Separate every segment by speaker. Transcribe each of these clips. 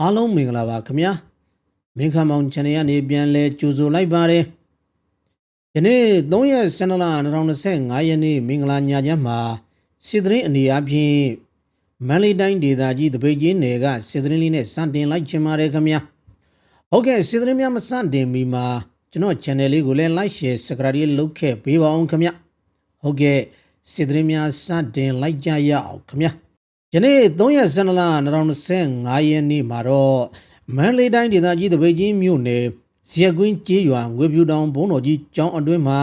Speaker 1: အားလုံးမင်္ဂလာပါခင်ဗျာမင်းခမောင် channel ကနေပြန်လဲကြိုဆိုလိုက်ပါတယ်ယနေ့3ရက်12လ2025ရက်နေ့မင်္ဂလာညချမ်းမှာစစ်တရင်အနေအချင်းမန်လေးတိုင်းဒေသကြီးတပိတ်ကြီးနယ်ကစစ်တရင်လေးနဲ့စတင်လိုက်ချင်ပါတယ်ခင်ဗျာဟုတ်ကဲ့စစ်တရင်များမစတင်မီမှာကျွန်တော် channel လေးကိုလည်း like share subscribe လုပ်ခဲ့ပေးပါအောင်ခင်ဗျာဟုတ်ကဲ့စစ်တရင်များစတင်လိုက်ကြရအောင်ခင်ဗျာ ယနေ့3ရက်12လ2025ရက်နေ့မှာတော့မန္တလေးတိုင်းဒေသကြီးတပိတ်ကြီးမြို့နယ်ဇရက်ကွင်းကျေးရွာငွေပြူတောင်ဘုံတော်ကြီးကျောင်းအတွင်းမှာ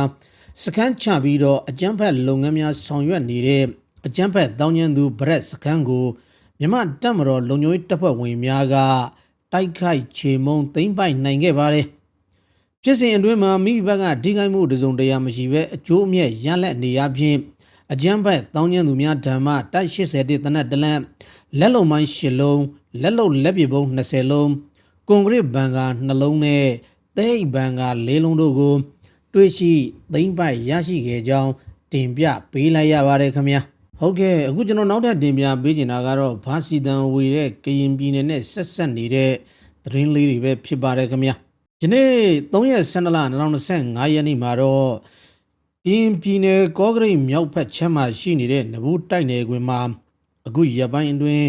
Speaker 1: စခန်းချပြီးတော့အကြမ်းဖက်လုပ်ငန်းများဆောင်ရွက်နေတဲ့အကြမ်းဖက်တောင်းကျမ်းသူဗရက်စခန်းကိုမြမတက်မတော်လုံခြုံရေးတပ်ဖွဲ့ဝင်များကတိုက်ခိုက်ချေမှုန်းသိမ်းပိုက်နိုင်ခဲ့ပါတယ်။ဖြစ်စဉ်အတွင်းမှာမိဘကဒီကိုင်းမှုတစုံတရာမရှိဘဲအကျိုးအမြတ်ရလက်နေရဖြင့် အကြမ်းဖက်တောင်းကျမ်းသူများဓမ္မတိုက်80တိတနက်တလန့်လက်လုံမိုင်း10လုံးလက်လုံလက်ပြပုံ20လုံးကွန်ကရစ်ဘန်ကာ2လုံးနဲ့သဲအိတ်ဘန်ကာ4လုံးတို့ကိုတွေ့ရှိသိမ့်ပိုက်ရရှိခဲ့ကြောင်းတင်ပြပေးလိုက်ရပါတယ်ခင်ဗျာဟုတ်ကဲ့အခုကျွန်တော်နောက်ထပ်တင်ပြပေးချင်တာကတော့ဘာစီတန်ဝေတဲ့ကရင်ပြည်နယ်နဲ့ဆက်ဆက်နေတဲ့သတင်းလေးတွေပဲဖြစ်ပါတယ်ခင်ဗျာဒီနေ့3ရက်12လ2025ရက်နေ့မှာတော့ ကရင်ပြည်နယ်ကော့ကရိတ်မြောက်ဖက်ချမ်းမှာရှိနေတဲ့နဘူးတိုက်နယ်ခွင်မှာအခုရပိုင်းအတွင်း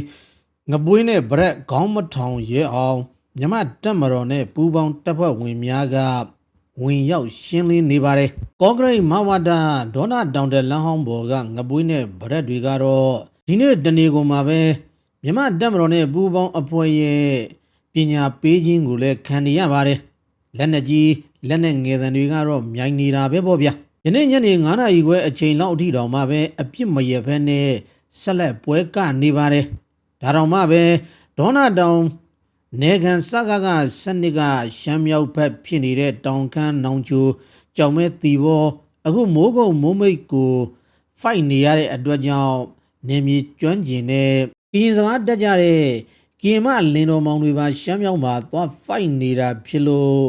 Speaker 1: ငပွေးနဲ့ဗရက်ခေါင်းမထောင်ရဲအောင်မြမတက်မတော်နဲ့ပူပေါင်းတပ်ဖွဲ့ဝင်များကဝင်ရောက်ရှင်းလင်းနေပါတယ်ကော့ကရိတ်မဝဒဒေါနာတောင်တဲ့လမ်းဟောင်းပေါ်ကငပွေးနဲ့ဗရက်တွေကတော့ဒီနေ့တနေကုန်မှာပဲမြမတက်မတော်နဲ့ပူပေါင်းအဖွဲ့ရဲ့ပညာပေးခြင်းကိုလည်းခံနေရပါတယ်လက်နက်ကြီးလက်နက်ငယ်တံတွေကတော့မြိုင်နေတာပဲပေါ့ဗျာ ယနေ့ညနေ9နာရီခွဲအချိန်လောက်အထိတောင်မှပဲအပြစ်မရဘဲနဲ့ဆက်လက်ပွဲကနေပါတယ်ဒါတောင်မှပဲဒေါနာတောင်နေကန်စကကစနစ်ကရှမ်းမြောက်ဘက်ဖြစ်နေတဲ့တောင်ခမ်းနောင်ချိုကြောင်မဲတီဘောအခုမိုးကုတ်မိုးမိတ်ကိုဖိုက်နေရတဲ့အတွက်ကြောင့်နေမြေကျွမ်းကျင်တဲ့ကရင်စကားတက်ကြတဲ့ကင်မလင်းတော်မောင်တွေပါရှမ်းမြောက်မှာသွားဖိုက်နေတာဖြစ်လို့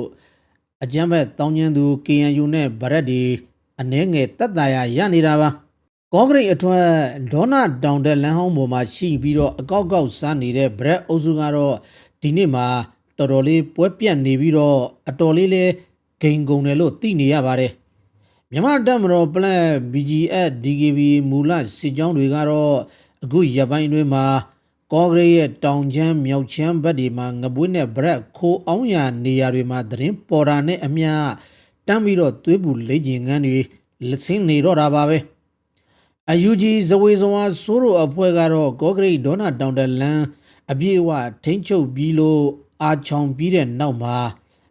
Speaker 1: အကြမ်းဖက်တောင်းကျမ်းသူ KNU နဲ့ဗရက်ဒီ အနှဲငယ်တက်တာရရနေတာပါကော့ဂရိတ်အထွတ်ဒေါနာတောင်တဲ့လမ်းဟောင်းပေါ်မှာရှိပြီးတော့အကောက်ကောက်စားနေတဲ့ဗရက်အုပ်စုကတော့ဒီနေ့မှာတော်တော်လေးပွဲပြတ်နေပြီးတော့အတော်လေးလေးဂိမ်ကုန်တယ်လို့သိနေရပါတယ်မြန်မာတပ်မတော်ပလက် BGF DKB မူလစစ်ကြောင်းတွေကတော့အခုရပိုင်းအတွင်းမှာကော့ဂရိတ်ရဲ့တောင်ချမ်းမြောက်ချမ်းဘက်ဒီမှာငပွေးနဲ့ဗရက်ခိုးအောင်ရနေရာတွေမှာသတင်းပေါ်တာနဲ့အမျှ တမ်းပြီးတော့သွေးပူလေ့ကျင်ငန်းတွေလက်ဆင်းနေတော့တာပါပဲအယူဂျီဇဝေဇဝါဆိုးတို့အဖွဲ့ကတော့ကော့ဂရိတ်ဒေါနာတောင်တလန်အပြည့်အဝထိမ့်ချုပ်ပြီးလို့အာချောင်ပြီးတဲ့နောက်မှာ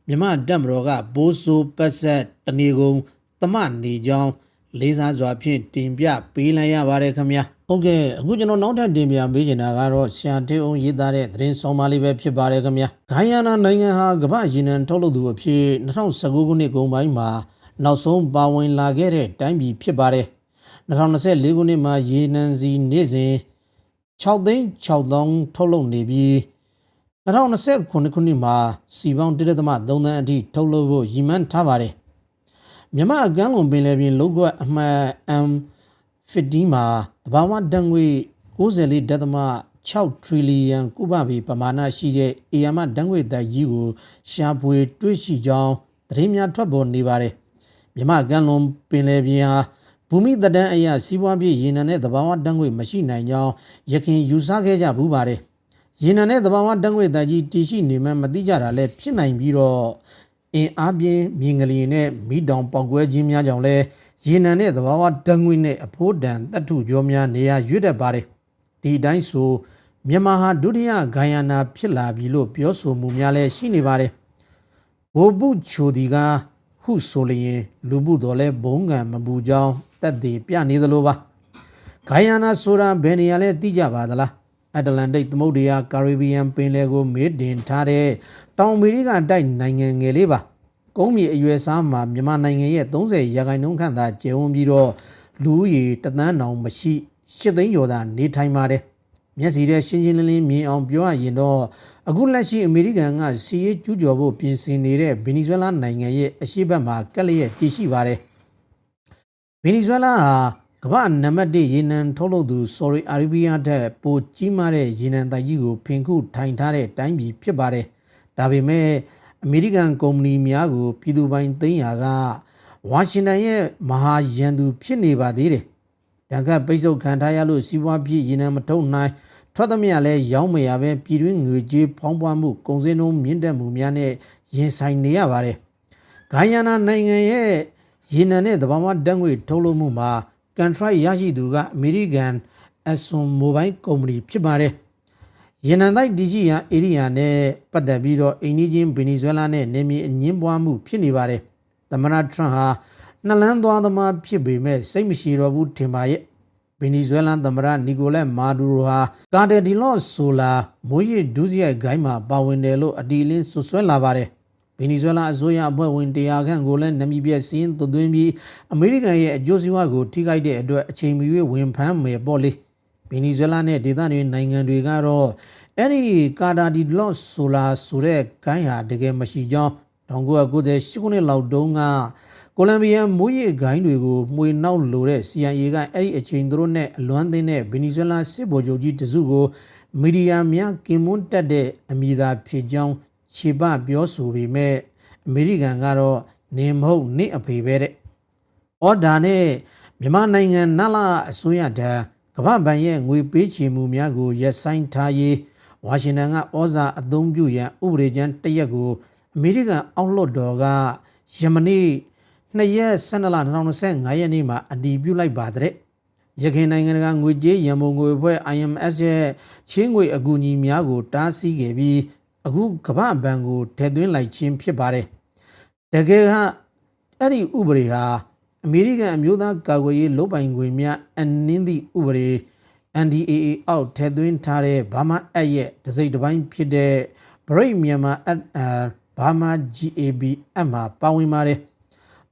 Speaker 1: မြမတက်မတော်ကဘိုးဆိုးပတ်ဆက်တနေကုန်သမနေကြောင်းလေးစားစွာဖြင့်တင်ပြပေးလိုက်ရပါတယ်ခင်ဗျာ ဟုတ်ကဲ့အခုကျွန်တော်နောက်ထပ်တင်ပြပေးချင်တာကတော့ရှာတေအောင်ရေးသားတဲ့သတင်းဆောင်ပါလေးပဲဖြစ်ပါတယ်ခင်ဗျာဂိုင်းယာနာနိုင်ငံဟာကမ္ဘာရေနံထုတ်လုပ်သူအဖြစ်2019ခုနှစ်ကုန်ပိုင်းမှာနောက်ဆုံးပါဝင်လာခဲ့တဲ့တိုင်းပြည်ဖြစ်ပါတယ်2024ခုနှစ်မှာရေနံစီနေ့စဉ်6သိန်း6သောင်းထုတ်လုပ်နေပြီး2029ခုနှစ်မှာစီပေါင်း1.3သန်းအထိထုတ်လုပ်ဖို့ရည်မှန်းထားပါတယ်မြန်မာအကမ်းလွန်ပင်လယ်ပြင်လုတ်ကွက်အမှတ် M 15မှာ တဘာဝဓာတ်ငွေ94.6 trillion ကုဗဘီပမာဏရှိတဲ့အေယာမဓာတ်ငွေတိုက်ကြီးကို ရှာဖွေတွေ့ရှိကြောင်းသတင်းများထွက်ပေါ်နေပါတယ်မြန်မာကမ်းလွန်ပင်လယ်ပြင်ဟာဘူမိတဒန်းအရာစီးပွားဖြစ်ရေနံနဲ့တဘာဝဓာတ်ငွေမရှိနိုင်ကြောင်းရခင်ယူဆခဲ့ကြဘူးပါတယ်ရေနံနဲ့တဘာဝဓာတ်ငွေတိုက်ကြီးတည်ရှိနေမှမသိကြတာလည်းဖြစ်နိုင်ပြီးတော့အင်အားပြင်းမြင်ကလေးနဲ့မိတောင်ပေါက်ကွဲခြင်းများကြောင့်လဲ ရေနံနဲ့သဘာဝဓာတ်ငွေနဲ့အဖိုးတန်တပ်ထုကြောများနေရာရွတ်တတ်ပါတယ်ဒီအတိုင်းဆိုမြန်မာဟာဒုတိယဂိုင်ယာနာဖြစ်လာပြီလို့ပြောဆိုမှုများလည်းရှိနေပါတယ်ဘိုလ်ပုချိုဒီကဟုဆိုလျင် လူမှုတော်လဲဘုံကံမပူကြောင်းတက်တည်ပြနေသလိုပါဂိုင်ယာနာဆိုတာဘယ်နေရာလဲသိကြပါသလားအတ္တလန္တိတ်သမုဒ္ဒရာကာရစ်ဘီယံပင်လယ်ကိုမေးတင်ထားတဲ့တောင်အမေရိကတိုက်နိုင်ငံငယ်လေးပါ ကုန်းမြေအရွယ်စားမှာမြန်မာနိုင်ငံရဲ့30ရာခိုင်နှုန်းခန့်သာကျယ်ဝန်းပြီးတော့လူဦးရေတသန်းတောင်မရှိ8သိန်းကျော်သာနေထိုင်ပါတယ်။မျက်စိထဲရှင်းရှင်းလင်းလင်းမြင်အောင်ပြောရရင်တော့အခုလက်ရှိအမေရိကန်ကစီးရေးကျူးကျော်ဖို့ပြင်ဆင်နေတဲ့ဗင်နီဇွဲလားနိုင်ငံရဲ့အရှိတ်ဘက်မှာကက်လျက်တည်ရှိပါတယ်။ဗင်နီဇွဲလားဟာကမ္ဘာနံပါတ်1ရေနံထုတ်လုပ်သူ Saudi Arabia တဲ့ပိုကြီးမားတဲ့ရေနံတိုက်ကြီးကိုဖင်ခုထိုင်ထားတဲ့တိုင်းပြည်ဖြစ်ပါတယ်။ဒါပေမဲ့ အမေရိကန်ကုမ္ပဏီများကိုပြည်သူပိုင်သိမ်းရာကဝါရှင်တန်ရဲ့မဟာရန်သူဖြစ်နေပါသေးတယ်။တန်ခတ်ပိတ်ဆို့ခံထားရလို့စီးပွားဖြစ်ရေနံမထုတ်နိုင်ထွက်သမျှလည်းရောင်းမရပဲပြည်တွင်းငွေကြေးဖောင်းပွားမှုကုန်စည်နှုန်းမြင့်တက်မှုများနဲ့ရင်ဆိုင်နေရပါတယ်။ဂိုင်ယာနာနိုင်ငံရဲ့ရေနံနဲ့သဘာဝဓာတ်ငွေထုတ်လုပ်မှုမှာကန်ထရိုက်ရရှိသူကအမေရိကန်အဆွန်မိုဘိုင်းကုမ္ပဏီဖြစ်ပါတယ်။ ရေနံတိုက်ဒီဂျီယန်ဧရိယာနဲ့ပတ်သက်ပြီးတော့အိန္ဒိချင်းဗင်နီဇွဲလားနဲ့နေမြေအငင်းပွားမှုဖြစ်နေပါတယ်။သမ္မတထရန့်ဟာနှလန်းသွားသမားဖြစ်ပေမဲ့စိတ်မရှိတော့ဘူးထင်ပါရဲ့။ဗင်နီဇွဲလန်သမ္မတနီကိုလက်မာဒူရိုဟာကာတယ်ဒီလော့ဆိုလာမိုးရစ်ဒူးစရိုက်ဂိုင်းမှာပါဝင်တယ်လို့အတီလင်းဆွဆွဲလာပါတယ်။ဗင်နီဇွဲလားအစိုးရအဖွဲ့ဝင်တရားခန့်ကိုလည်းနမီပြက်စီးရင်သွသွင်းပြီးအမေရိကန်ရဲ့အကျိုးစီးပွားကိုထိခိုက်တဲ့အတွက်အချိန်မီ၍ဝင်ဖမ်းမယ်ပေါ့လေ။ ဗင်နီဇွဲလားနဲ့ဒေသတွေနိုင်ငံတွေကတော့အဲ့ဒီကာတာဒီလော့ဆိုလာဆိုတဲ့ဂိုင်းဟာတကယ်မရှိကြောင်း1998ခုနှစ်လောက်တုန်းကကိုလံဘီယာမိုးရေဂိုင်းတွေကိုမှွေနောက်လိုတဲ့ CIA ကအဲ့ဒီအချိန်သူတို့နဲ့အလွမ်းသင်းတဲ့ဗင်နီဇွဲလားစစ်ဗိုလ်ချုပ်ကြီးတစုကိုမီဒီယာများကင်မွန်းတက်တဲ့အမည်သာဖြစ်ကြောင်းခြေပပြောဆိုပေမဲ့အမေရိကန်ကတော့နေမဟုတ်နေအဖေပဲတဲ့။အော်ဒါနဲ့မြန်မာနိုင်ငံနလာအစိုးရတန်း ကမ္ဘာဘဏ်ရဲ့ငွေပေးချေမှုများကိုရပ်ဆိုင်းထားရေးဝါရှင်တန်ကဩဇာအသုံးပြုရန်ဥပဒေကြမ်းတစ်ရက်ကိုအမေရိကန်အောက်လွှတ်တော်ကယမနေ့2ရက်12လ2025ရက်နေ့မှာအတည်ပြုလိုက်ပါတဲ့ရခိုင်နိုင်ငံကငွေကြေးရန်ပုံငွေအဖွဲ့ IMF ရဲ့ချင်းငွေအကူအညီများကို တားဆီးခဲ့ပြီးအခုကမ္ဘာဘဏ်ကိုထည့်သွင်းလိုက်ခြင်းဖြစ်ပါတယ်တကယ်ကအဲ့ဒီဥပဒေဟာ အမေရိကန်အမျိုးသားကာကွယ်ရေးလုပ်ပိုင်ခွင့်များအနည်းသည့်ဥပဒေ NDAA အောက်ထည့်သွင်းထားတဲ့ဘာမာအက်ရဲ့တစိမ့်တစ်ပိုင်းဖြစ်တဲ့ Break Myanmar Act ဘာမာ GAB အမှာပါဝင်ပါတယ်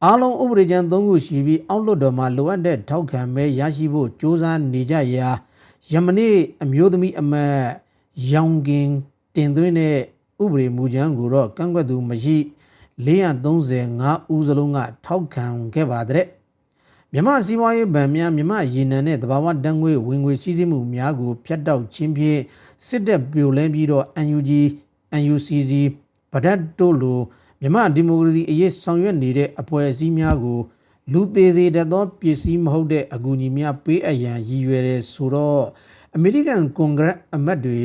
Speaker 1: အားလုံးဥပဒေကြမ်း၃ခုရှိပြီးအောက်လွှတ်တော်မှာလိုအပ်တဲ့ထောက်ခံမဲရရှိဖို့စ조사နေကြရာယမနေ့အမျိုးသမီးအမတ်ရောင်ကင်တင်သွင်းတဲ့ဥပဒေမူကြမ်းကိုတော့ကန့်ကွက်သူမရှိ 435ဦးစလုံးကထောက်ခံခဲ့ပါတဲ့မြမစီးပွားရေးဗန်များမြမရေနံနဲ့တဘာဝတန်းငွေဝင်ငွေစီးဆင်းမှုများကိုဖျက်တောက်ခြင်းဖြင့်စစ်တပ်ပြိုလဲပြီးတော့ UNG UNCC ဗဒတ်တို့လိုမြမဒီမိုကရေစီအရေးဆောင်ရွက်နေတဲ့အဖွဲ့အစည်းများကို လူသေးစေတတ်သောပစ္စည်းမဟုတ်တဲ့အကူအညီများပေးအပ်ရန်ရည်ရွယ်တယ်ဆိုတော့အမေရိကန်ကွန်ဂရက်အမတ်တွေ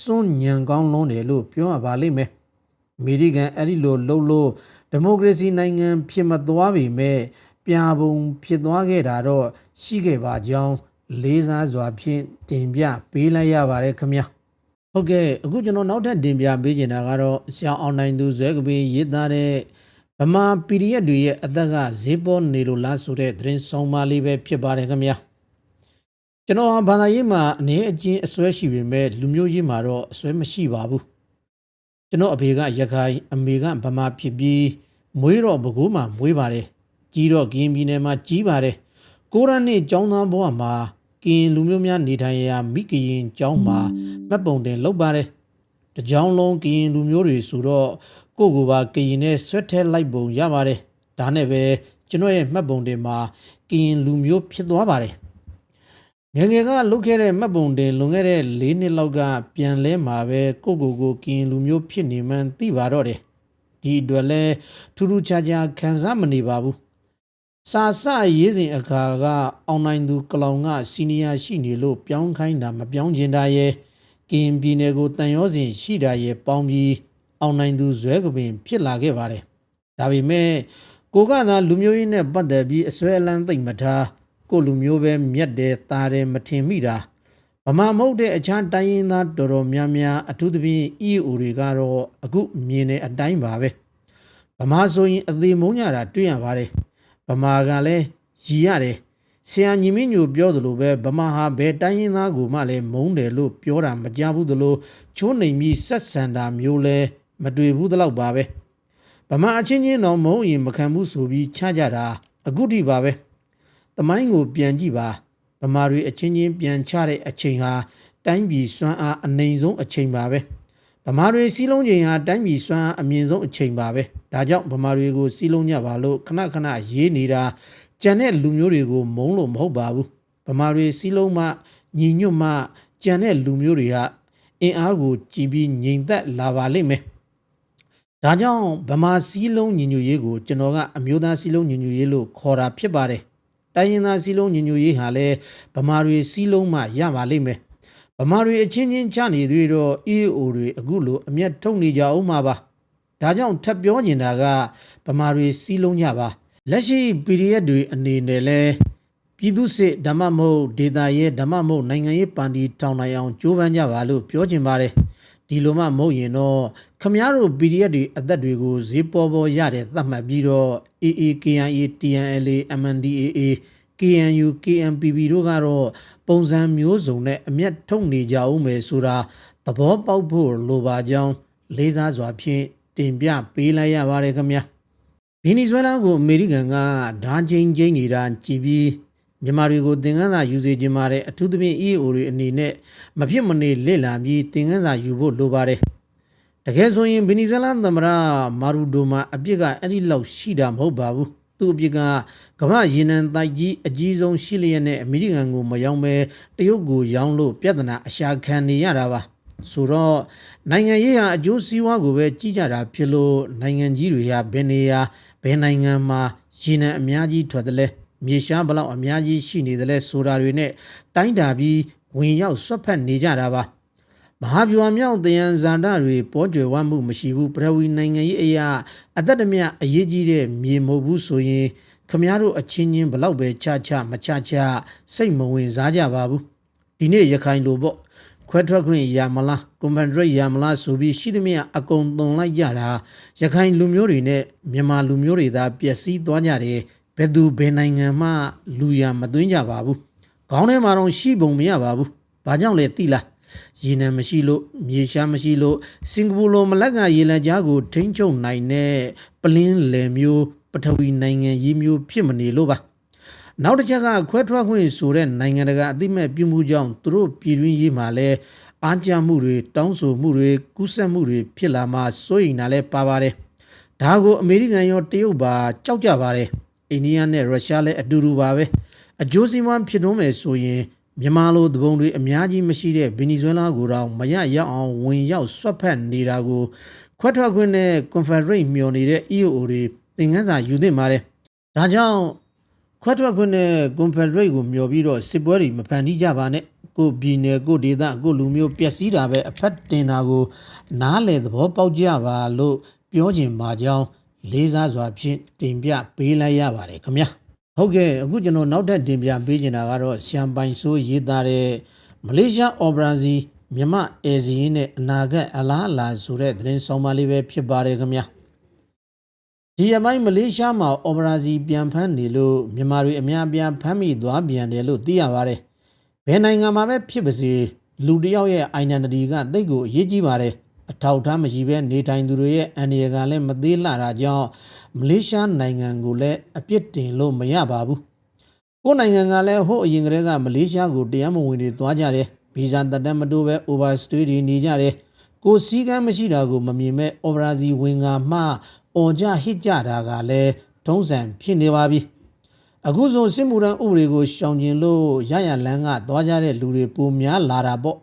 Speaker 1: စွန့်ညံကောင်းလွန်းတယ်လို့ပြောရပါလိမ့်မယ် အမေရိကန်အဲ့ဒီလိုလှုပ်လို့ဒီမိုကရေစီနိုင်ငံဖြစ်မသွားပေမဲ့ပြာပုံဖြစ်သွားခဲ့တာတော့ရှိခဲ့ပါကြောင်းလေးစားစွာဖြင့်တင်ပြပေးလိုက်ရပါတယ်ခင်ဗျာဟုတ်ကဲ့အခုကျွန်တော်နောက်ထပ်တင်ပြပေးချင်တာကတော့ဆရာအောင်နိုင်သူဇွဲကပင်ရေးသားတဲ့ဗမာ PDF တွေရဲ့အသက်ကဈေးပေါ်နေလို့လားဆိုတဲ့သတင်းဆောင်မလေးပဲဖြစ်ပါတယ်ခင်ဗျာကျွန်တော်ဟာဘာသာရေးမှာအနေအချင်းအစွဲရှိပေမဲ့လူမျိုးရေးမှာတော့အစွဲမရှိပါဘူး ကျွန်တော်အဖေကရခိုင်အမေကဗမာဖြစ်ပြီးမွေးတော့ဘကိုးမှာမွေးပါတယ်ကြီးတော့ကင်းပြည်နယ်မှာကြီးပါတယ်ကိုရန်နဲ့ကျောင်းသားဘဝမှာကရင်လူမျိုးများနေထိုင်ရာမိကရင်ကျောင်းမှာမှတ်ပုံတင်လုပ်ပါတယ်တကြောင်လုံးကရင်လူမျိုးတွေဆိုတော့ကိုကိုပါကရင်နဲ့ဆွတ်ထဲလိုက်ပုံရပါတယ်ဒါနဲ့ပဲကျွန်တော်ရဲ့မှတ်ပုံတင်မှာကရင်လူမျိုးဖြစ်သွားပါတယ် ငယ်ငယ်ကလုတ်ခဲ့တဲ့မှတ်ပုံတင်လွန်ခဲ့တဲ့၄နှစ်လောက်ကပြန်လဲမှာပဲကိုကိုကိုကရင်လူမျိုးဖြစ်နေမှန်းသိပါတော့တယ်ဒီအတွက်လဲထူးထူးခြားခြားခံစားမနေပါဘူးစာစရေးစဉ်အခါကအောင်နိုင်သူကလောင်ကစီနီယာရှိနေလို့ပြောင်းခိုင်းတာမပြောင်းကျင်တာရဲ့ကင်ပြည်နယ်ကိုတန်ရောစဉ်ရှိတာရဲ့ပေါင်းပြီးအောင်နိုင်သူဇွဲကပင် ဖြစ်လာခဲ့ပါတယ်ဒါပေမဲ့ကိုကသာလူမျိုးရေးနဲ့ပတ်သက်ပြီးအစွဲအလန်းသိမ့်မထား ကိုလူမျိုးပဲမြတ်တယ်တာတယ်မထင်မိတာဗမာမဟုတ်တဲ့အခြားတိုင်းရင်းသားတော်တော်များများအထူးသဖြင့် EU တွေကတော့အခုမြင်တဲ့အတိုင်းပါပဲဗမာဆိုရင်အသေးမုန်းကြတာတွေ့ရပါတယ်ဗမာကလည်းရည်ရတယ်ဆရာညီမင်းညိုပြောသလိုပဲဗမာဟာဘယ်တိုင်းရင်းသားကိုမှလည်းမုန်းတယ်လို့ပြောတာမကြဘူးသလိုချိုးနှိမ်ပြီးဆက်ဆံတာမျိုးလဲမတွေ့ဘူးသလောက်ပါပဲဗမာအချင်းချင်းတော့မုန်းရင်မခံဘူးဆိုပြီးချကြတာအခုထိပါပဲ တမိုင်းကိုပြန်ကြည့်ပါဗမာတွေအချင်းချင်းပြန်ချတဲ့အချိန်ဟာတိုင်းပြည်စွမ်းအားအနိုင်ဆုံးအချိန်ပါပဲဗမာတွေစီးလုံးချိန်ဟာတိုင်းပြည်စွမ်းအားအမြင့်ဆုံးအချိန်ပါပဲဒါကြောင့်ဗမာတွေကိုစီးလုံးကြပါလို့ခဏခဏရေးနေတာကြံတဲ့လူမျိုးတွေကိုမုန်းလို့မဟုတ်ပါဘူးဗမာတွေစီးလုံးမှညီညွတ်မှကြံတဲ့လူမျိုးတွေဟာအင်အားကိုကြည်ပြီးငြိမ်သက်လာပါလိမ့်မယ်ဒါကြောင့်ဗမာစီးလုံးညီညွတ်ရေးကိုကျွန်တော်ကအမျိုးသားစီးလုံးညီညွတ်ရေးလို့ခေါ်တာဖြစ်ပါတယ် တိုင်းရင်းသားစီးလုံးညီညွတ်ရေးဟာလည်းဗမာတွေစီးလုံးမှရပါလိမ့်မယ်ဗမာတွေအချင်းချင်းချနေသေးတော့ EAO တွေအခုလိုအမျက်ထုတ်နေကြအောင်မှာပါဒါကြောင့်ထပ်ပြောနေတာကဗမာတွေစီးလုံးကြပါလက်ရှိ PDF တွေအနေနဲ့လဲပြည်သူစစ်ဓမ္မမဟုတ်ဒေတာရဲ့ဓမ္မမဟုတ်နိုင်ငံရေးပန်တီထောင်နိုင်အောင်ကြိုးပမ်းကြပါလို့ပြောချင်ပါတယ် ဒီလိုမှမဟုတ်ရင်တော့ခမည်းတော် PDF တွေအသက်တွေကိုဈေးပေါ်ပေါ်ရတဲ့သတ်မှတ်ပြီးတော့ AA KIA TNLA MNDAA KNU KNPB တို့ကတော့ပုံစံမျိုးစုံနဲ့အမျက်ထုတ်နေကြအောင်မယ်ဆိုတာသဘောပေါက်ဖို့လိုပါကြောင်းလေးစားစွာဖြင့်တင်ပြပေးလိုက်ရပါတယ်ခင်ဗျာဗီနီဇွဲလားကိုအမေရိကန်ကဓာချင်းချင်းနေတာကြည်ပြီး မြန်မာတွေကိုသင်ခန်းစာယူစေခြင်းပါတယ်အထူးသဖြင့် EAO တွေအနေနဲ့မဖြစ်မနေလေ့လာပြီးသင်ခန်းစာယူဖို့လိုပါတယ်တကယ်ဆိုရင်ဗီနီဇွဲလားသမ္မတမာရူဒိုမှာအပြစ်ကအဲ့ဒီလောက်ရှိတာမဟုတ်ပါဘူးသူ့အပြစ်ကကမ္ဘာရေနံတိုက်ကြီးအကြီးဆုံးရှိလျက်နဲ့အမေရိကန်ကိုမရောင်းပဲတရုတ်ကိုရောင်းလို့ပြဿနာအရှာခံနေရတာပါဆိုတော့နိုင်ငံရေးဟာအကျိုးစီးပွားကိုပဲကြီးကြတာဖြစ်လို့နိုင်ငံကြီးတွေဟာဘယ်နေရာဘယ်နိုင်ငံမှာရေနံအများကြီးထွက်တယ်လဲ မြေရှားဘလောက်အများကြီးရှိနေတယ်လဲဆိုတာတွေနဲ့တိုင်းတာပြီးဝင်ရောက်ဆွတ်ဖက်နေကြတာပါမဟာဗျူဟာမြောက်တယံဇာတာတွေပေါ်ကျွယ်ဝမှုမရှိဘူးပရဝီနိုင်ငံရေးအရာအသက်တမြအရေးကြီးတဲ့မြေမဟုတ်ဘူးဆိုရင်ခမည်းတော်အချင်းချင်းဘလောက်ပဲချချမချချစိတ်မဝင်စားကြပါဘူးဒီနေ့ရခိုင်လိုပေါ့ခွဲထွက်ခွင့်ရမလားကွန်ပန်ဒရိတ်ရမလားဆိုပြီးရှိသမျှအကုန်သွန်လိုက်ကြတာရခိုင်လူမျိုးတွေနဲ့မြန်မာလူမျိုးတွေသာပျက်စီးသွားကြတယ် ဘယ်သူဘယ်နိုင်ငံမှ လူရမသွင်းကြပါဘူးခေါင်းထဲမှာတော့ရှိပုံမရပါဘူးဘာကြောင့်လဲသိလားရေနံမရှိလို့မြေရှားမရှိလို့စင်ကာပူလိုမလက်ကရေလံကြားကိုထိန်းချုပ်နိုင်တဲ့ပလင်းလယ်မျိုးပထဝီနိုင်ငံရေးမျိုးဖြစ်မနေလို့ပါနောက်တစ်ချက်ကခွဲထွက်ခွင့်ဆိုတဲ့နိုင်ငံတကာအသိမဲ့ပြုမှုကြောင့်သူတို့ပြည်တွင်းရေးမှာလဲအားကြမှုတွေတောင်းဆိုမှုတွေကူးစက်မှုတွေဖြစ်လာမှစိုးရိမ်တာလဲပါပါတယ်ဒါကိုအမေရိကန်ရောတရုတ်ပါကြောက်ကြပါတယ် အိန္ဒိယနဲ့ရုရှားလည်းအတူတူပါပဲအကျိုးစီးပွားဖြစ်တော့မယ်ဆိုရင်မြန်မာလိုသဘုံတွေအများကြီးမရှိတဲ့ဗီနီဇွဲလားကိုတော့မရရောက်အောင်ဝင်ရောက်ဆွတ်ဖက်နေတာကိုခွဲထွက်ခွင့်နဲ့ကွန်ဖက်ဒရိတ်မျှော်နေတဲ့ EAO တွေသင်ခန်းစာယူသင့်ပါတယ်ဒါကြောင့်ခွဲထွက်ခွင့်နဲ့ကွန်ဖက်ဒရိတ်ကိုမျှော်ပြီးတော့စစ်ပွဲတွေမဖန်တီးကြပါနဲ့ကိုပြည်နယ်ကိုဒေသကိုလူမျိုးပျက်စီးတာပဲအဖက်တင်တာကို နားလေသဘောပေါက်ကြပါလို့ပြောချင်ပါကြောင်း လေးစားစွာဖြင့်တင်ပြပေးလိုက်ရပါတယ်ခင်ဗျာဟုတ်ကဲ့အခုကျွန်တော်နောက်ထပ်တင်ပြပေးချင်တာကတော့ရှမ်ပိုင်ဆိုးရေးသားတဲ့မလေးရှားအော်ဘရာဇီမြမအဲဇီရင်နဲ့အနာဂတ်အလားအလာဆိုတဲ့သတင်းဆောင်ပါလေးပဲဖြစ်ပါတယ်ခင်ဗျာဒီအမိုင်းမလေးရှားမှာအော်ဘရာဇီပြန်ဖမ်းနေလို့မြန်မာတွေအများအပြားဖမ်းမိသွားပြန်တယ်လို့သိရပါတယ်ဘယ်နိုင်ငံမှာပဲဖြစ်ပါစေလူတစ်ယောက်ရဲ့ identity ကသိတ်ကိုအရေးကြီးပါတယ် အထောက်ထားမရှိဘဲနေထိုင်သူတွေရဲ့အန္တရာယ်ကလည်းမသေးလှတာကြောင့်မလေးရှားနိုင်ငံကိုလည်းအပြစ်တင်လို့မရပါဘူးကိုယ်နိုင်ငံကလည်းဟိုအရင်ကတည်းကမလေးရှားကိုတရားမဝင်တွေသွားကြတယ်ဗီဇာတက်တက်မတိုးပဲ overstay တွေနေကြတယ်ကိုစည်းကမ်းမရှိတာကိုမမြင်မဲ့ overasi ဝင်ကမှអော်ကြဟစ်ကြတာကလည်းထုံးစံဖြစ်နေပါပြီအခုဆိုစစ်မှုထမ်းဥပဒေကိုရှောင်ကျင်လို့ရရလန်းကသွားကြတဲ့လူတွေပိုများလာတာပေါ့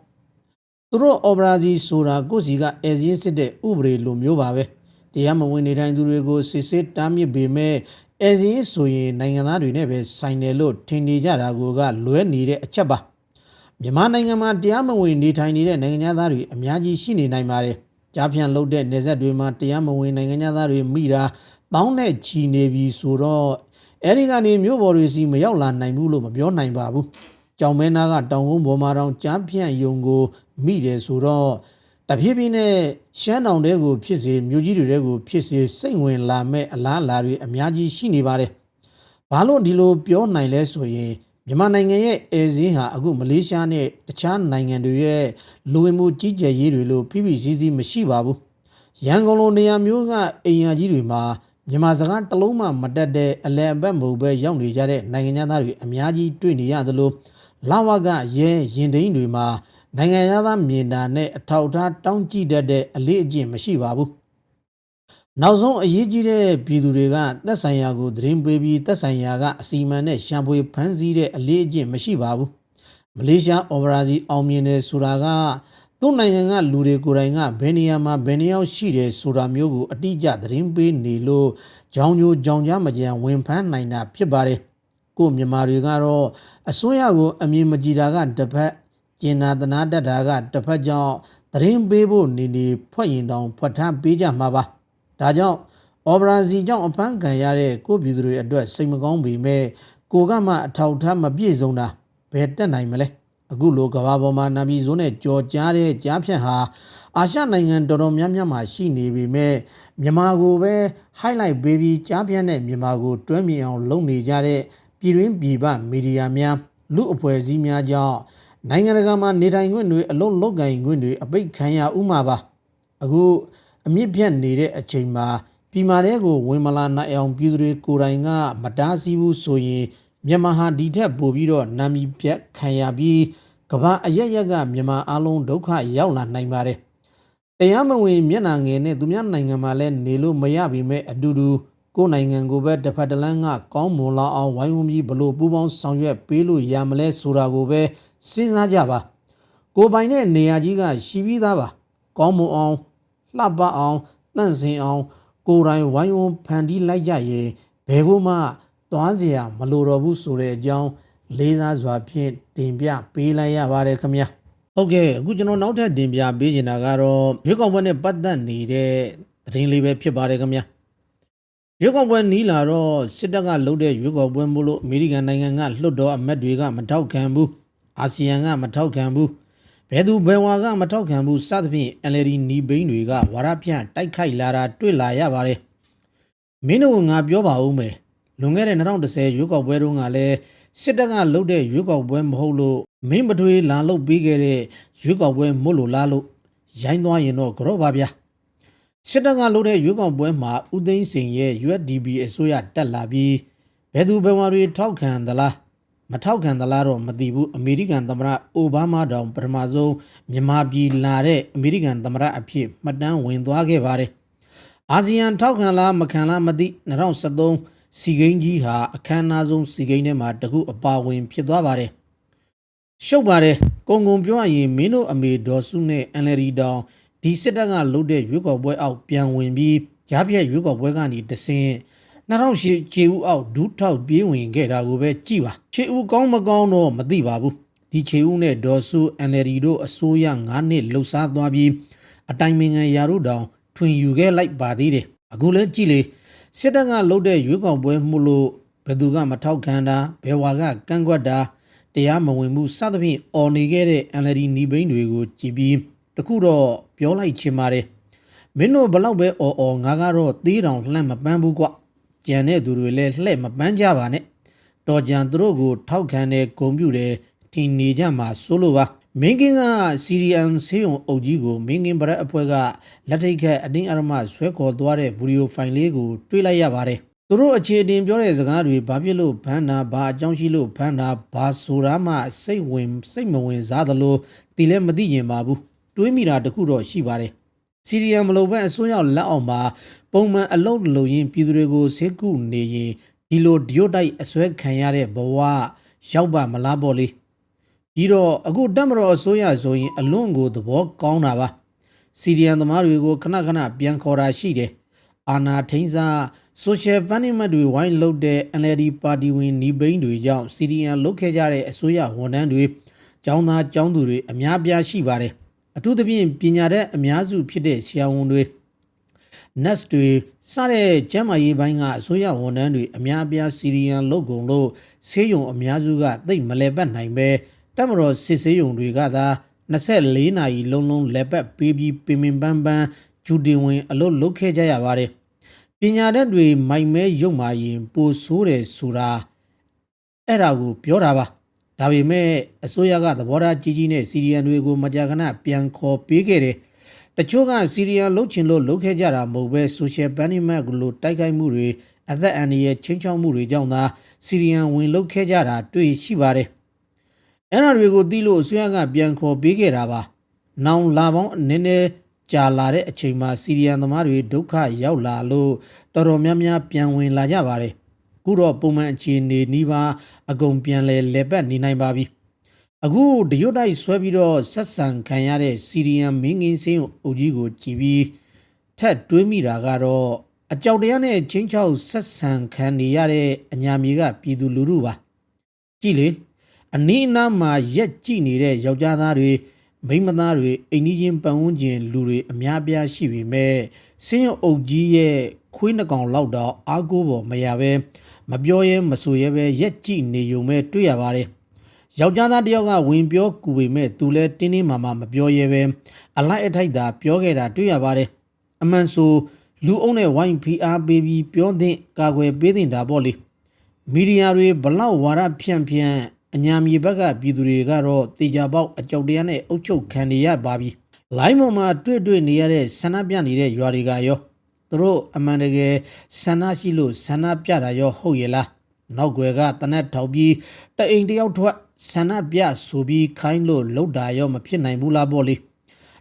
Speaker 1: သူတို့အော်ဘရာဇီဆိုတာကိုစီကအဲဇင်းစစ်တဲ့ဥပဒေလိုမျိုးပါပဲတရားမဝင်နေထိုင်သူတွေကိုစစ်စစ်တားမြစ်ပေမဲ့အဲဇင်းဆိုရင်နိုင်ငံသားတွေနဲ့ပဲဆိုင်တယ်လို့ထင်နေကြတာကိုကလွဲနေတဲ့အချက်ပါမြန်မာနိုင်ငံမှာတရားမဝင်နေထိုင်နေတဲ့နိုင်ငံသားတွေအများကြီးရှိနေနိုင်ပါတယ်ကြားဖြန့်လုပ်တဲ့နေဆက်တွေမှာတရားမဝင်နိုင်ငံသားတွေမိတာပေါင်းနဲ့ချီနေပြီဆိုတော့အဲဒီကနေမြို့ပေါ်တွေစီမရောက်လာနိုင်ဘူးလို့မပြောနိုင်ပါဘူး ကြောင်မဲနာကတောင်ကုန်းပေါ်မှာတောင်ကြားဖြန့်ယုံကိုမိတယ်ဆိုတော့တဖြည်းဖြည်းနဲ့ရှမ်းတောင်တဲကိုဖြစ်စေမြို့ကြီးတွေတဲကိုဖြစ်စေစိတ်ဝင်လာမဲ့အလားအလာတွေအများကြီးရှိနေပါတယ်။ဘာလို့ဒီလိုပြောနိုင်လဲဆိုရင်မြန်မာနိုင်ငံရဲ့အဲဇင်းဟာအခုမလေးရှားနဲ့တခြားနိုင်ငံတွေရဲ့လူဝင်မှုကြီးကြပ်ရေးတွေလို့ဖိဖိစည်းစည်းမရှိပါဘူး။ရန်ကုန်လိုနေရာမျိုးကအိမ်ယာကြီးတွေမှာမြန်မာစကားတစ်လုံးမှမတက်တဲ့အလဲအပတ်မဟုတ်ပဲရောက်နေကြတဲ့နိုင်ငံသားတွေအများကြီးတွေ့နေရသလို လာဝကရဲရင်သိန်းတွေမှာနိုင်ငံသားမြင်တာနဲ့အထောက်အထားတောင်းကြည့်တတ်တဲ့အလေးအကျင့်မရှိပါဘူးနောက်ဆုံးအရေးကြီးတဲ့ပြည်သူတွေကသက်ဆိုင်ရာကိုသတင်းပေးပြီးသက်ဆိုင်ရာကအစီအမံနဲ့ရှာဖွေဖမ်းဆီးတဲ့အလေးအကျင့်မရှိပါဘူးမလေးရှားအော်ပရာစီအောင်မြင်တယ်ဆိုတာကသူ့နိုင်ငံကလူတွေကိုယ်တိုင်ကဘယ်နေရာမှာဘယ်နှယောက်ရှိတယ်ဆိုတာမျိုးကိုအတိအကျသတင်းပေးနေလို့ကြောင်ကြိုကြောင်ကြားမကြံဝင်ဖမ်းနိုင်တာဖြစ်ပါတယ် ကိုမြန်မာတွေကတော့အစိုးရကိုအမြင်မကြည်တာကတစ်ဖက်ကျင်နာတနာတတ်တာကတစ်ဖက်ကြောင့်သတင်းပေးဖို့နေနေဖွက်ရင်တောင်ဖွက်ထမ်းပေးကြမှာပါဒါကြောင့်အော်ဘရာစီကြောင့်အဖမ်းခံရတဲ့ကိုပြည်သူတွေအတွက်စိတ်မကောင်းပေမဲ့ကိုကမှအထောက်ထားမပြည့်စုံတာဘယ်တက်နိုင်မလဲအခုလိုကဘာပေါ်မှာနာပြည်ဇိုးနဲ့ကြော်ကြားတဲ့ကြားဖြတ်ဟာအာရှနိုင်ငံတော်တော်များများမှာရှိနေပေမဲ့မြန်မာကိုပဲ highlight ပေးပြီးကြားဖြတ်တဲ့မြန်မာကိုတွဲမြင်အောင်လုပ်နေကြတဲ့ ပြည်တွင်းပြည်ပမီဒီယာများလူအဖွဲ့အစည်းများကြောင့်နိုင်ငံတကာမှာနေထိုင်ခွင့်တွေအလုံးလုံးကင်ခွင့်တွေအပိတ်ခံရဥမှာပါအခုအမြင့်ပြတ်နေတဲ့အချိန်မှာပြည်မာတဲ့ကိုဝင်မလာနိုင်အောင်ပြည်သူတွေကိုယ်တိုင်ကမတားဆီးဘူးဆိုရင်မြန်မာဟာဒီထက်ပိုပြီးတော့နာမည်ပြတ်ခံရပြီးကမ္ဘာအရက်ရက်ကမြန်မာအလုံးဒုက္ခရောက်လာနိုင်ပါတယ်တရားမဝင်မျက်နှာငယ်နဲ့သူများနိုင်ငံမှာလည်းနေလို့မရပေမဲ့အတူတူ ကိုယ်နိုင်ငံကိုပဲတစ်ဖက်တစ်လမ်းကကောင်းမွန်လာအောင်ဝိုင်းဝန်းပြီးဘလို့ပူးပေါင်းဆောင်ရွက်ပေးလို့ရမလဲဆိုတာကိုပဲစဉ်းစားကြပါကိုယ်ပိုင်တဲ့နေရာကြီးကရှိပြီးသားပါကောင်းမွန်အောင်လှပအောင်တန့်စင်အောင်ကိုယ်တိုင်ဝိုင်းဝန်းဖန်တီးလိုက်ကြရင်ဘယ်ကိုမှသွားเสียမလိုတော့ဘူးဆိုတဲ့အကြောင်းလေးစားစွာဖြင့်တင်ပြပေးလိုက်ရပါတယ်ခင်ဗျာဟုတ်ကဲ့အခုကျွန်တော်နောက်ထပ်တင်ပြပေးချင်တာကတော့ရွေးကောက်ပွဲနဲ့ပတ်သက်နေတဲ့သတင်းလေးပဲဖြစ်ပါတယ်ခင်ဗျာ ရွေးကောက်ပွဲနီးလာတော့စစ်တပ်ကလှုပ်တဲ့ရွေးကောက်ပွဲမို့လို့အမေရိကန်နိုင်ငံကလွှတ်တော်အမတ်တွေကမထောက်ခံဘူးအာဆီယံကမထောက်ခံဘူးဘယ်သူဘယ်ဝါကမထောက်ခံဘူးစသဖြင့် LD နီးဘိန်းတွေကဝါရဖြန့်တိုက်ခိုက်လာတာတွေ့လာရပါတယ်မင်းတို့ကငါပြောပါဦးမယ်လွန်ခဲ့တဲ့2010ရွေးကောက်ပွဲတုန်းကလည်းစစ်တပ်ကလှုပ်တဲ့ရွေးကောက်ပွဲမဟုတ်လို့မင်းပထွေးလာလှုပ်ပြီးခဲ့တဲ့ရွေးကောက်ပွဲမို့လို့လားလို့ရိုင်းသွားရင်တော့ကြော့ပါဗျာ စစ်တပ်ကလှုပ်တဲ့ရွေးကောက်ပွဲမှာဦးသိန်းစိန်ရဲ့ USDP အစိုးရတက်လာပြီးဘယ်သူဘယ်ဝါတွေထောက်ခံသလားမထောက်ခံသလားတော့မသိဘူးအမေရိကန်သမ္မတအိုဘားမားတောင်ပထမဆုံးမြန်မာပြည်လာတဲ့အမေရိကန်သမ္မတအဖြစ်မှတ်တမ်းဝင်သွားခဲ့ပါတယ်အာဆီယံထောက်ခံလားမခံလားမသိ2013စီဂိန်းကြီးဟာအခမ်းအနားဆုံးစီဂိန်းထဲမှာတခုအပါဝင်ဖြစ်သွားပါတယ်ရှုပ်ပါတယ်ကုံကုံပြောရရင်မင်းတို့အမေဒေါ်စုနဲ့ NLD တောင် ဒီစစ်တပ်ကလုတ်တဲ့ရွေးကောက်ပွဲအောက်ပြန်ဝင်ပြီးကြားပြက်ရွေးကောက်ပွဲကနေတဆင်း2008ခြေဦးအောက်ဒူးထောက်ပြေးဝင်ခဲ့တာကိုပဲကြည်ပါခြေဦးကောင်းမကောင်းတော့မသိပါဘူးဒီခြေဦးနဲ့ဒေါ်စု NLD တို့အစိုးရ9နှစ်လှုပ်ရှားသွားပြီးအတိုင်ပင်ခံရာတို့တောင်ထွင်ယူခဲ့လိုက်ပါသေးတယ်အခုလည်းကြည်လေစစ်တပ်ကလှုပ်တဲ့ရွေးကောက်ပွဲမှုလို့ဘယ်သူကမထောက်ခံတာဘယ်ဝါကကန့်ကွက်တာတရားမဝင်မှုစသဖြင့်အော်နေခဲ့တဲ့ NLD နီးဘိန်းတွေကိုကြည်ပြီးတခုတော့ ပြောလိုက်ချင်ပါတယ်မင်းတို့ဘလောက်ပဲအော်အော်ငါကတော့သေးတောင်လှမ်းမပန်းဘူးကွကြံတဲ့သူတွေလည်းလှဲ့မပန်းကြပါနဲ့တော်ကြံသူတို့ကိုထောက်ခံတဲ့ဂုံပြူတယ်ထင်နေကြမှာစိုးလို့ပါမင်းကင်းက CDM ဆေးရုံအုပ်ကြီးကိုမင်းကင်းဗရက်အဖွဲ့ကလက်ထိတ်ခတ်အတင်းအရမဆွဲခေါ်သွားတဲ့ဗီဒီယိုဖိုင်လေးကိုတွေ့လိုက်ရပါတယ်။သူတို့အခြေအတင်ပြောတဲ့စကားတွေဘာဖြစ်လို့ဖမ်းတာဘာအကြောင်းရှိလို့ဖမ်းတာဘာဆိုတာမှစိတ်ဝင်စိတ်မဝင်စားသလိုတီလည်းမသိကျင်ပါဘူး။ တွေးမိတာတခုတော့ရှိပါတယ်။ CDM မလို့ပဲအစွန်းရောက်လက်အောင်မှာပုံမှန်အလုပ်လုပ်ရင်းပြည်သူတွေကိုဆေးကုနေရင်ဒီလိုဒီယိုတိုက်အစွဲခံရတဲ့ဘဝရောက်ပါမလားပေါ့လေ။ပြီးတော့အခုတက်မတော်အစိုးရဆိုရင်အလွန်ကိုသဘောကောင်းတာပါစီရီယန်သမားတွေကိုခဏခဏပြန်ခေါ်တာရှိတယ်အာနာထိန်စာ social funding တွေဝိုင်းလုပ်တဲ့ NLD ပါတီဝင်နီးဘိန်းတွေကြောင့်စီရီယန်လုတ်ခဲ့ကြတဲ့အစိုးရဝန်ထမ်းတွေကျောင်းသားကျောင်းသူတွေအများပြားရှိပါတယ် အထူးသဖြင့်ပညာတတ်အများစုဖြစ်တဲ့ဆရာဝန်တွေ nurse တွေစတဲ့ကျန်းမာရေးဘိုင်းကအစိုးရဝန်ထမ်းတွေအများပြားစီရီယန်လုတ်ကုန်လို့ဆေးရုံအများစုကသိမ့်မလဲပတ်နိုင်ပဲတက်မတော်စစ်ဆေးရုံတွေကသာ24နာရီလုံးလုံးလက်ပတ်ပေးပြီးပင်ပင်ပန်းပန်းဂျူတင်ဝင် အလုပ်လုပ်ခဲ့ကြရပါတယ်ပညာတတ်တွေမိုက်မဲရုပ်မာရင် ပိုဆိုးတယ်ဆိုတာအဲ့ဒါကိုပြောတာပါ ဒါပေမဲ့အစိုးရကသဘောထားကြီးကြီးနဲ့စီရီယန်တွေကိုမကြာခဏပြန်ခေါ်ပေးခဲ့တယ်တချို့ကစီရီယန်လှုပ်ချင်လို့လှုပ်ခဲ့ကြတာမဟုတ်ပဲ social punishment ကိုလို့တိုက်ခိုက်မှုတွေအသက်အန္တရာယ်ချင်းချောက်မှုတွေကြောင့်သာစီရီယန်ဝင်လှုပ်ခဲ့ကြတာတွေ့ရှိပါတယ်အဲ့ဒါတွေကိုသိလို့အစိုးရကပြန်ခေါ်ပေးခဲ့တာပါ။နောင်လာပေါင်းနည်းနည်းကြာလာတဲ့အချိန်မှာစီရီယန်သမားတွေဒုက္ခရောက်လာလို့တော်တော်များများပြန်ဝင်လာကြပါတယ်အ ခုတော့ပုံမှန်အခြေအနေနီးပါးအကုန်ပြန်လဲလဲပတ်နေနိုင်ပါပြီအခုတရွတ်တိုက်ဆွဲပြီးတော့ဆက်ဆံခံရတဲ့စီရီယန်မင်းငင်းစင်းအုပ်ကြီးကိုကြည်ပြီးထက်တွေးမိတာကတော့အကြောက်တရားနဲ့ချင်းချောက်ဆက်ဆံခံနေရတဲ့အညာမီကပြည်သူလူထုပါကြည်လေအနည်းအနားမှာရက်ကြည့်နေတဲ့ယောက်ျားသားတွေမိန်းမသားတွေအိမ်ကြီးချင်းပတ်ဝန်းကျင်လူတွေအများပြားရှိပေမဲ့ စင်းရုံအုပ်ကြီးရဲ့ခွေးနှကောင်လောက်တော့အားကိုးပေါ်မရပဲမပြောရဲမဆိုရဲပဲရက်ကြည့်နေုံပဲတွေ့ရပါတယ်ယောက်ျားသားတစ်ယောက်ကဝင်ပြောကူပေမဲ့သူလည်းတင်းတင်းမာမာမပြောရဲပဲအလိုက်အထိုက်သာပြောခဲ့တာတွေ့ရပါတယ်အမှန်ဆိုလူအုပ်နဲ့ဝိုင်းဖီအားပေးပြီးပြောတဲ့ကာကွယ်ပေးတဲ့တာပေါ့လေမီဒီယာတွေဘလောက်ဝါရဖြန့်ဖြန့်အညာမြေဘက်ကပြည်သူတွေကတော့တေချာပေါက်အကြောက်တရားနဲ့အုပ်ချုပ်ခံနေရပါပြီ လိုင်းပေါ်မှာတွေ့တွေ့နေရတဲ့ဆန္ဒပြနေတဲ့ရွာတွေကရောသူတို့အမှန်တကယ်ဆန္ဒရှိလို့ဆန္ဒပြတာရောဟုတ်ရဲ့လားနောက်ွယ်ကတနက်ထောက်ပြီးတအိမ်တယောက်ထွက်ဆန္ဒပြဆိုပြီးခိုင်းလို့လှုပ်တာရောမဖြစ်နိုင်ဘူးလားပေါ့လေ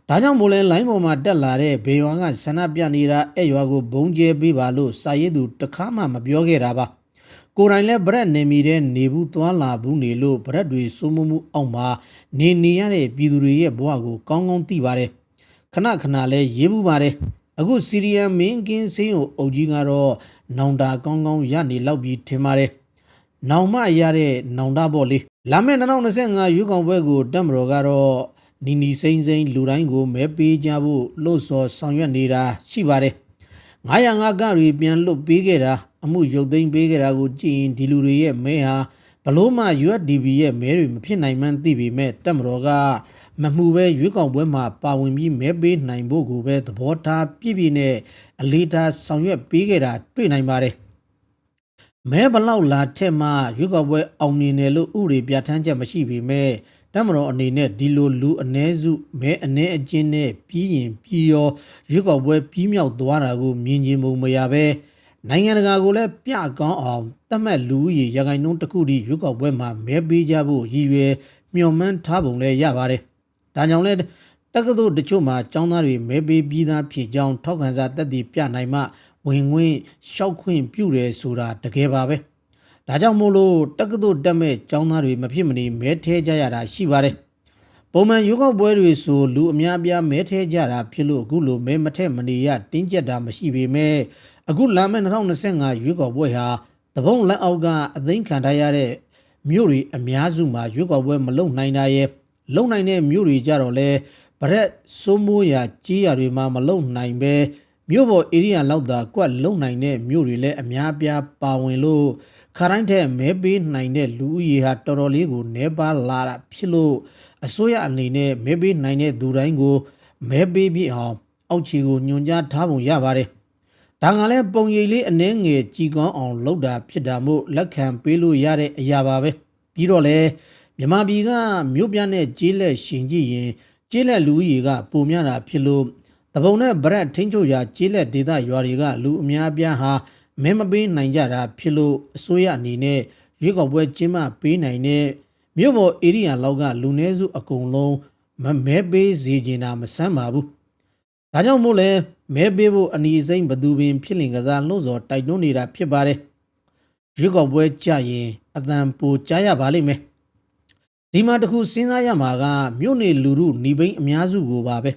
Speaker 1: ဒါကြောင့်မို့လဲလိုင်းပေါ်မှာတက်လာတဲ့ဘေရွာကဆန္ဒပြနေတာအဲ့ရွာကိုဘုံကျဲပေးပါလို့စာရေးသူတခါမှမပြောခဲ့တာပါ ကိုယ်တိုင်လည်းဗရက်နေမီတဲ့နေဘူးသွားလာဘူးနေလို့ဗရက်တွေစိုးမမှုအောက်မှာနေနေရတဲ့ပြည်သူတွေရဲ့ဘဝကိုကောင်းကောင်းသိပါတယ်ခဏခဏလဲရေးမှုပါတယ်အခုစီရီယန်မင်းကင်းစင်းကိုအုပ်ကြီးကတော့နောင်တာကောင်းကောင်းရနေလောက်ပြီးထင်ပါတယ်နောင်မရတဲ့နောင်တာပေါ့လေလာမယ့်2025ရွေးကောက်ပွဲကိုတက်မတော်ကတော့နီနီစိမ့်စိမ့်လူတိုင်းကိုမဲပေးကြဖို့လှုပ်ဆော်ဆောင်ရွက်နေတာရှိပါတယ်905ကတွေပြန်လွတ်ပေးခဲ့တာ အမှုရုပ်သိမ်းပေးခဲ့တာကိုကြည့်ရင်ဒီလူတွေရဲ့မဲဟာဘလို့မှ USDB ရဲ့မဲတွေမဖြစ်နိုင်မှန်းသိပေမဲ့တက်မတော်ကမမှုပဲရွေးကောက်ပွဲမှာပါဝင်ပြီးမဲပေးနိုင်ဖို့ကိုပဲသဘောထားပြည့်ပြည့်နဲ့အလေးထားဆောင်ရွက်ပေးခဲ့တာတွေ့နိုင်ပါတယ်မဲဘလောက်လာထက်မှရွေးကောက်ပွဲအောင်မြင်တယ်လို့ဥတွေပြဋ္ဌာန်းချက်မရှိပေမဲ့တမတော်အနေနဲ့ဒီလိုလူအ ਨੇ စုမဲအ ਨੇ အချင်းနဲ့ပြီးရင်ပြီးရောရွေးကောက်ပွဲပြီးမြောက်သွားတာကိုမြင်ကျင်မှုမရပဲ နိုင်ငံတကာကိုလည်းပြကောင်းအောင်တတ်မှတ်လူကြီးရခိုင်နှုန်းတစ်ခုတည်းရွေးကောက်ပွဲမှာမဲပေးကြဖို့ရည်ရွယ်မျှော်မှန်းထားပုံလည်းရပါတယ်။ဒါကြောင့်လည်းတက္ကသိုလ်တချို့မှာကျောင်းသားတွေမဲပေးပြီးသားဖြစ်ကြောင်းထောက်ခံစာတက်တည်ပြနိုင်မှဝင်ခွင့်ရှောက်ခွင့်ပြုတယ်ဆိုတာတကယ်ပါပဲ။ဒါကြောင့်မို့လို့တက္ကသိုလ်တက်မဲ့ကျောင်းသားတွေမဖြစ်မနေမဲထဲကြရတာရှိပါတယ်။ ပုံမှန်ရွေးကောက်ပွဲတွေဆိုလူအများပြားမဲထဲကြတာဖြစ်လို့အခုလိုမဲမထက်မနေရတင်းကျပ်တာမရှိပေမဲ့အခုလာမယ့်2025ရွေးကောက်ပွဲဟာတပုံးလက်အောက်ကအသိမ်းခံထားရတဲ့မြို့တွေအများစုမှာရွေးကောက်ပွဲမလုပ်နိုင်တာရဲ့လုံနိုင်တဲ့မြို့တွေကြတော့လဲဗရက်စိုးမိုးရာကြီးရာတွေမှာမလုံနိုင်ပဲမြို့ပေါ်ဧရိယာလောက်သာကွက်လုံနိုင်တဲ့မြို့တွေလည်းအများပြားပါဝင်လို့ခရိုင်းတဲ့မဲပေးနိုင်တဲ့လူဦးရေဟာတော်တော်လေးကိုနှဲပါလာတာဖြစ်လို့အစိုးရအနေနဲ့မဲပေးနိုင်တဲ့သူတိုင်းကိုမဲပေးပြီးအောင်အောက်ခြေကိုညွှန်ကြားထားပုံရပါတယ်ဒါကလည်းပုံရိပ်လေးအနှဲငယ်ကြည်ကောင်းအောင်လုပ်တာဖြစ်တာမို့လက်ခံပေးလို့ရတဲ့အရာပါပဲပြီးတော့လေမြမပြည်ကမြို့ပြနဲ့ကျေးလက်ရှင်ကြည့်ရင်ကျေးလက်လူကြီးကပုံများတာဖြစ်လို့တပုံနဲ့ဗရက်ထင်းချိုရာကျေးလက်ဒေသရွာတွေကလူအများပြားဟာမဲမပေးနိုင်ကြတာဖြစ်လို့အစိုးရအနေနဲ့ရွေးကောက်ပွဲကျင်းပပေးနိုင်တဲ့ မြို့ပေါ်ဧရိယာလောက်ကလူနည်းစုအကုန်လုံးမမဲပေးစေချင်တာမဆန်းပါဘူးဒါကြောင့်မို့လဲမဲပေးဖို့အနီးစိမ့်ဘသူပင် ဖြစ်လင်ကစားလှုပ်စော်တိုက်တွန်းနေတာဖြစ်ပါတယ်ရွေးကောက်ပွဲကြရင်အတန်ပိုကြားရပါလိမ့်မယ်ဒီမှာတခုစဉ်းစားရမှာကမြို့နေလူမှုညီဘိန်းအများစုကိုပါပဲ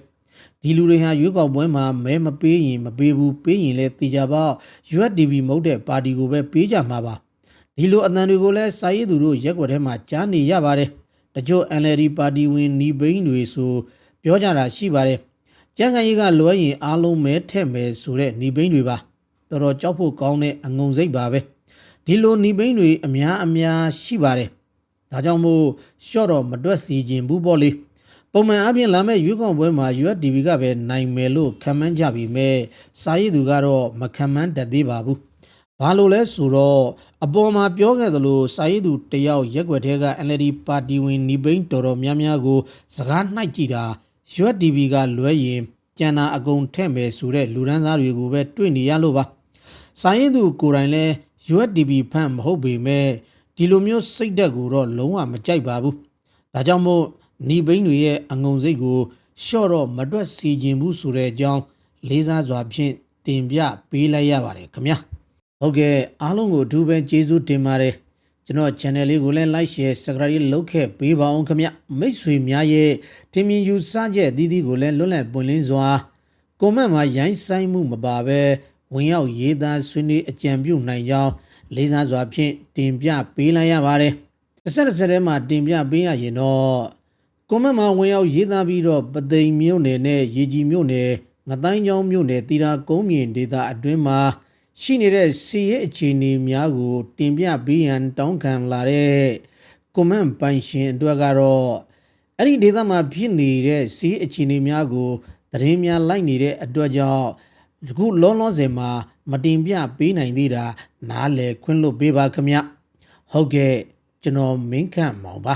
Speaker 1: ဒီလူတွေဟာရွေးကောက်ပွဲမှာမဲမပေးရင်မပေးဘူးပေးရင်လည်းတေချာပေါက် USDP မဟုတ်တဲ့ပါတီကိုပဲပေးကြမှာပါ ဒီလိုအတန်တွေကိုလည်းစာရေးသူတို့ရက်ွက်ထဲမှာကြားနေရပါတယ်တချို့ NLD ပါတီဝင်ညီဘိန်းတွေဆိုပြောကြတာရှိပါတယ်ကျန်းကန်ရေးကလွဲရင်အားလုံးမဲထက်မယ်ဆိုတဲ့ညီဘိန်းတွေပါတော်တော်ကြောက်ဖို့ကောင်းတဲ့အငုံစိတ်ပါပဲဒီလိုညီဘိန်းတွေအများအများရှိပါတယ်ဒါကြောင့်မို့ရှော့တော့မတွက်စီခြင်းဘူးပေါ့လေပုံမှန်အပြင်လာမဲ့ရွေးကောက်ပွဲမှာ USDP ကပဲနိုင်မယ်လို့ခံမှန်းကြပြီမဲ့စာရေးသူကတော့မခံမှန်းတတ်သေးပါဘူး ဘာလို့လဲဆိုတော့အပေါ်မှာပြောခဲ့သလိုစာရေးသူတယောက်ရက်ွက်ထဲက NLD ပါတီဝင်ညီဘိန်းတော်တော်များများကို စကားနှိုက်ကြည့်တာ USDP ကလွဲရင်ကျန်တာအကုန်ထည့်မယ်ဆိုတဲ့လူဒန်းစားတွေကိုပဲတွေ့နေရလို့ပါစာရေးသူကိုယ်တိုင်လဲ USDP ဖန်မဟုတ်ပေမဲ့ဒီလိုမျိုးစိတ်ဓာတ်ကိုတော့လုံးဝမကြိုက်ပါဘူးဒါကြောင့်မို့ညီဘိန်းတွေရဲ့အငုံစိတ်ကိုရှော့တော့မတွက်စီခြင်းဘူးဆိုတဲ့အကြောင်းလေးစားစွာဖြင့်တင်ပြပေးလိုက်ရပါတယ်ခင်ဗျာ ဟုတ်ကဲ့အားလုံးကိုအထူးပဲကျေးဇူးတင်ပါတယ်ကျွန်တော် channel လေးကိုလည်း like share subscribe လုပ်ခဲ့ပေးပါအောင်ခင်ဗျမိတ်ဆွေများရဲ့ထင်မြင်ယူဆချက်အသီးသီးကိုလည်းလွတ်လပ်ပွင့်လင်းစွာကွန်မန့်မှာရိုင်းဆိုင်မှုမပါဘဲဝင်ရောက်ရေးသားဆွေးနွေးအကြံပြုနိုင်ကြောင်းလေးစားစွာဖြင့်တင်ပြပေးလိုက်ရပါတယ်။တစ်ဆက်တစ်ဆက်ထဲမှာတင်ပြပေးရရင်တော့ကွန်မန့်မှာဝင်ရောက်ရေးသားပြီးတော့ပသိမ်မြို့နယ်နဲ့ရေကြီးမြို့နယ်ငတိုင်းကျောင်းမြို့နယ်တီတာကုန်းမြင့်ဒေသအတွင်းမှာ ရှိနေတဲ့စီရဲအခြေအနေများကို တင်ပြပေးရန်တောင်းခံလာတဲ့ကွန်မန့်ပိုင်ရှင်အတွက်ကတော့အဲ့ဒီဒေသမှာဖြစ်နေတဲ့စီးအခြေအနေများကိုသတင်းများလိုက်နေတဲ့အတွက်ကြောင့်အခုလောလောဆယ်မှာ မတင်ပြပေးနိုင်သေးတာနားလည်ခွင့်လွတ်ပေးပါခင်ဗျဟုတ်ကဲ့ကျွန်တော်မင်းခန့်မောင်ပါ